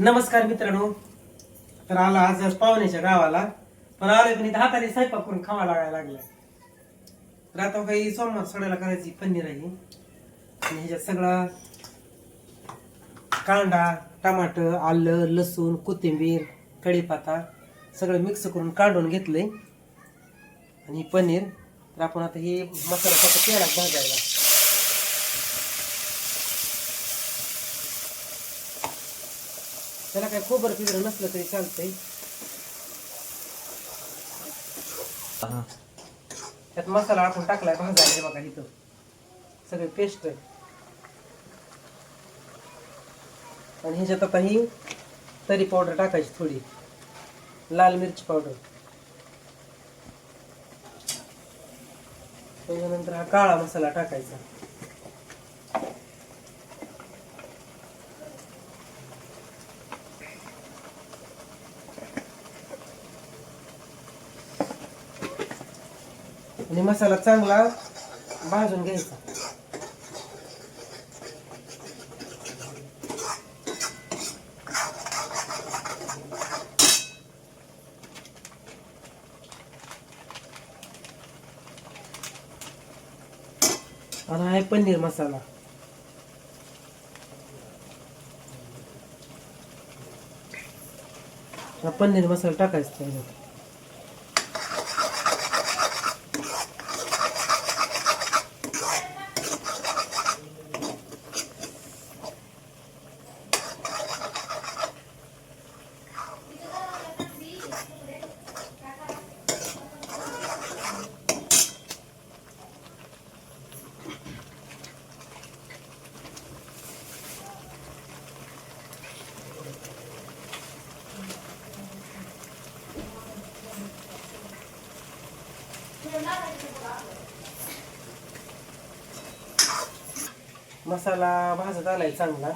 नमस्कार मित्रांनो. तर आला आज पाहुण्याच्या गावाला. पण आलोय पण इथं हाताने स्वयंपाक करून खावा लागायला लागला तर आता काही सोमवार सोडायला करायची पनीर आहे. आणि ह्याच्यात सगळा कांदा टमाटर आलं लसूण कोथिंबीर कढीपाता सगळं मिक्स करून काढून घेतलंय. आणि पनीर. तर आपण आता हे मसाला फक्त तेलात भाजायला. त्याला काय खोबर पिबरं नसलं तरी चालतंय. त्यात मसाला आपण टाकलाय भाजायला हे बघा इथं. सगळे पेस्ट आणि ह्याच्यात आता ही तरी पावडर टाकायची थोडी. लाल मिरची पावडर त्याच्यानंतर हा काळा मसाला टाकायचा. आणि मसाला चांगला भाजून घ्यायचा. आणि आहे पनीर मसाला. पनीर मसाला टाकायचा मसाला भाजत आलाय चांगला.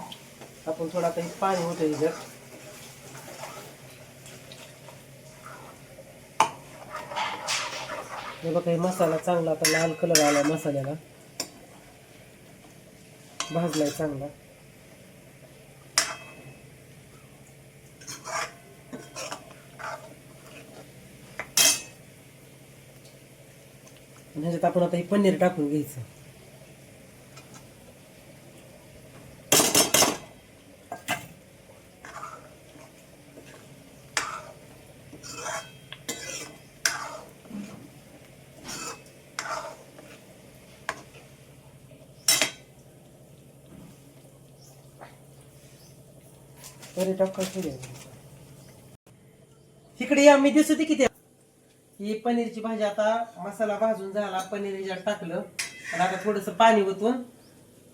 आपण थोडा काही पाणी होतं ह्याच्यात हे बघा हे मसाला चांगला आता लाल कलर आला मसाल्याला. भाजलाय चांगला. म्हणजे ह्याच्यात आपण आता हे पनीर टाकून घ्यायचं तरी टाका थोडी इकडे या मी दिसत किती. ही पनीरची भाजी आता मसाला भाजून झाला पनीर ह्याच्यात टाकलं. आणि आता थोडस पाणी ओतून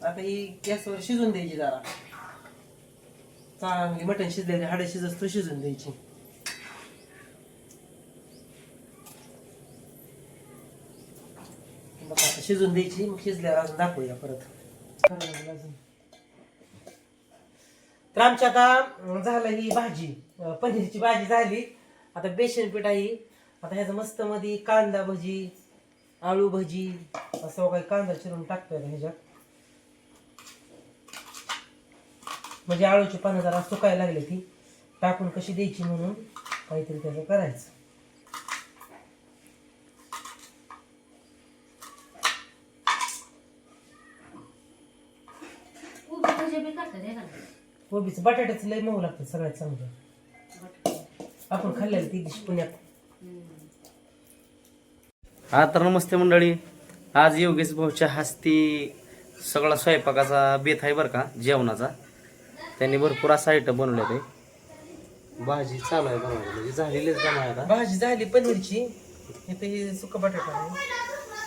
आता ही गॅसवर शिजून द्यायची जरा. चांगली मटण शिजलेली हाडे शिजत शिजून द्यायची मग आता शिजून द्यायची मग शिजल्यावर अजून दाखवूया परत. अजून तर आमची आता झालं ही भाजी. पनीरची भाजी झाली. आता बेसन पीठ आहे. आता ह्याचं मस्त मध्ये कांदा भजी आळू भजी असं काही कांदा चिरून टाकतोय ह्याच्यात. म्हणजे आळूची पानं जरा सुकायला लागली ती. टाकून कशी द्यायची म्हणून काहीतरी त्याचं करायचं उभी भजी बी करतात हे का नाही? कोबीचं बटाट्याचं लय मऊ लागतं सगळ्यात चांगलं. आपण खाल्लेलं ती दिवशी पुण्यात. हा तर नमस्ते मंडळी. आज योगेश भाऊच्या हस्ती सगळा स्वयंपाकाचा बेत आहे बरं का जेवणाचा. त्यांनी भरपूर असा आयटम बनवले ते भाजी चालू आहे बनवायला म्हणजे झालेलीच बनवाय आता भाजी झाली पनीरची. इथं हे सुका बटाटा आहे.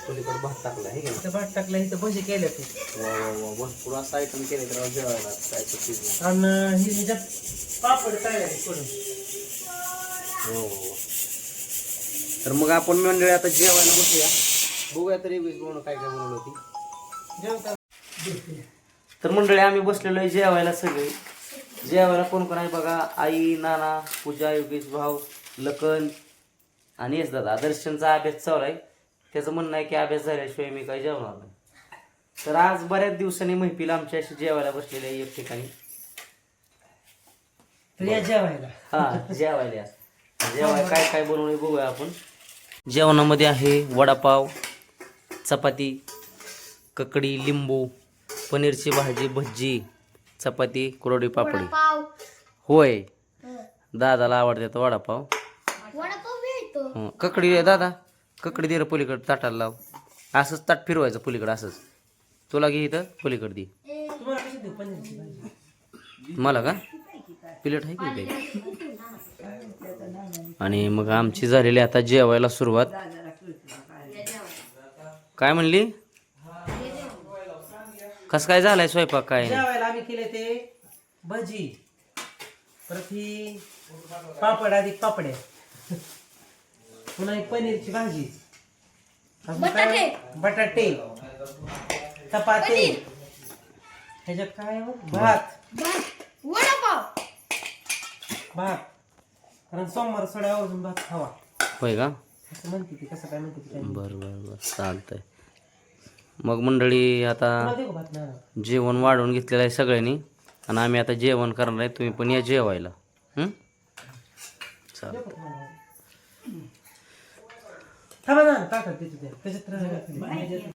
पलीकडे भात टाकला आहे का इथं भात टाकला इथं भजी केल्या ते. वा वा वा भरपूर असा आयटम केले तर जेवायला काय चुकीच आणि हे ह्याच्यात पापड आहे करून हो हो. तर मग आपण मंडळी आता जेवायला बसूया. बघूया तरी योगेश भाऊनं काय काय बनवलं होती. जेवता तर मंडळी आम्ही बसलेलो आहे जेवायला सगळे. जेवायला कोण कोण आहे बघा? आई नाना पूजा योगेश भाऊ लखन आणि येस दादा. दर्शनचा अभ्यास चालू आहे. त्याचं म्हणणं आहे की अभ्यास झाल्याशिवाय मी काही जेवणार नाही. तर आज बऱ्याच दिवसांनी मैफिल आमच्या अशी जेवायला बसलेली आहे एक ठिकाणी. जेवायला. हा जेवायला या. जेवाय काय काय बनवणे बघूया आपण. जेवणामध्ये आहे वडापाव चपाती ककडी लिंबू पनीरची भाजी भज्जी चपाती कुरवडी पापडी. होय. दादाला आवडते तो वडापाव हं, ककडी आहे दादा. ककडे दे रे पलीकडे ताटाला लाव. असंच ताट फिरवायचं पलीकड असंच. तुला घे इथं पलीकडे दे. मला का? प्लेट आहे की काही? आणि मग आमची झालेली आता जेवायला सुरुवात. काय म्हणली? कसं काय झालाय स्वयंपाक? काय? नाही? जेवायला आम्ही केले ते भजी परत ही पापड अधिक पापड्या पुन्हा एक पनीरची भाजी. अजून काय? बटाटे. चपाती. ह्याच्यात काय हो? भात. भात. कारण सोमवार सोड्या आवर्जून भात खावा. होय का? असं म्हणते ती कसं काय म्हणते ती काय माहिती. बरं बरं बरं. चालतंय. मग मंडळी आता तुम्हाला देऊ का भात? नाही. जेवण वाढवून घेतलेलं आहे सगळ्यांनी. आणि आम्ही आता जेवण करणार आहे. तुम्ही पण या जेवायला. हं? तुम्हाला? थांबा ना ताटात त्याच्यात